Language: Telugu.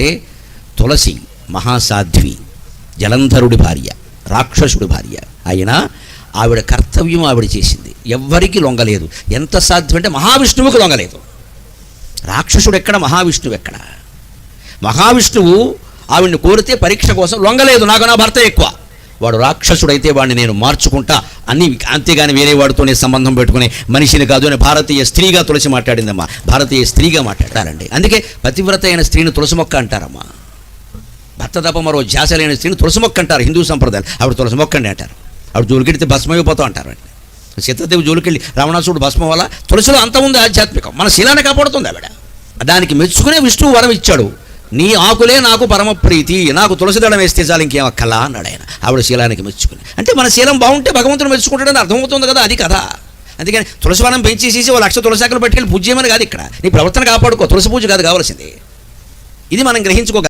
అంటే తులసి మహాసాధ్వి జలంధరుడి భార్య రాక్షసుడి భార్య. అయినా ఆవిడ కర్తవ్యం ఆవిడ చేసింది. ఎవ్వరికి లొంగలేదు. ఎంత సాధ్యం అంటే మహావిష్ణువుకి లొంగలేదు. రాక్షసుడు ఎక్కడ? మహావిష్ణువు ఎక్కడ? మహావిష్ణువు ఆవిడ్ని కోరితే పరీక్ష కోసం లొంగలేదు. నాకు నా భర్త ఎక్కువ. వాడు రాక్షసుడైతే వాడిని నేను మార్చుకుంటా అని అంతేగాని వేరే వాడితోనే సంబంధం పెట్టుకుని మనిషిని కాదు అని భారతీయ స్త్రీగా తులసి మాట్లాడిందమ్మా. భారతీయ స్త్రీగా మాట్లాడారండి. అందుకే పతివ్రత అయిన స్త్రీని తులసి మొక్క అంటారమ్మా. భర్త తప్ప మరో ధ్యాస లేని స్త్రీని తులసి మొక్క అంటారు హిందూ సంప్రదాయాలు ఆవిడ తులసి మొక్కండి అంటారు. ఆవిడ జోలికెడితే భస్మైపోతాం అంటారు సీతాదేవి జోలికెళ్ళి రావణాసుడు భస్మం వల్ల తులసిలో అంత ఉంది ఆధ్యాత్మికం. మన శీలాన్ని కాపాడుతుంది ఆవిడ. దానికి మెచ్చుకునే విష్ణువు వరం ఇచ్చాడు. నీ ఆకులే నాకు పరమ ప్రీతి. నాకు తులసి దళం వేస్తే చాలు ఇంకేం అక్కలా అన్నాడు ఆయన. ఆవిడ శీలానికి మెచ్చుకుని. అంటే మన శీలం బాగుంటే భగవంతుడు మెచ్చుకుంటాడని అర్థమవుతుంది కదా అది కదా అందుకని తులసివనం పెంచేసేసి ఓ లక్ష తులసాకులు పట్టుకెళ్ళి పూజ చేయమని కాదు ఇక్కడ. నీ ప్రవర్తన కాపాడుకో తులసి పూజ కాదు కావాల్సింది. ఇది మనం గ్రహించుకోగలం.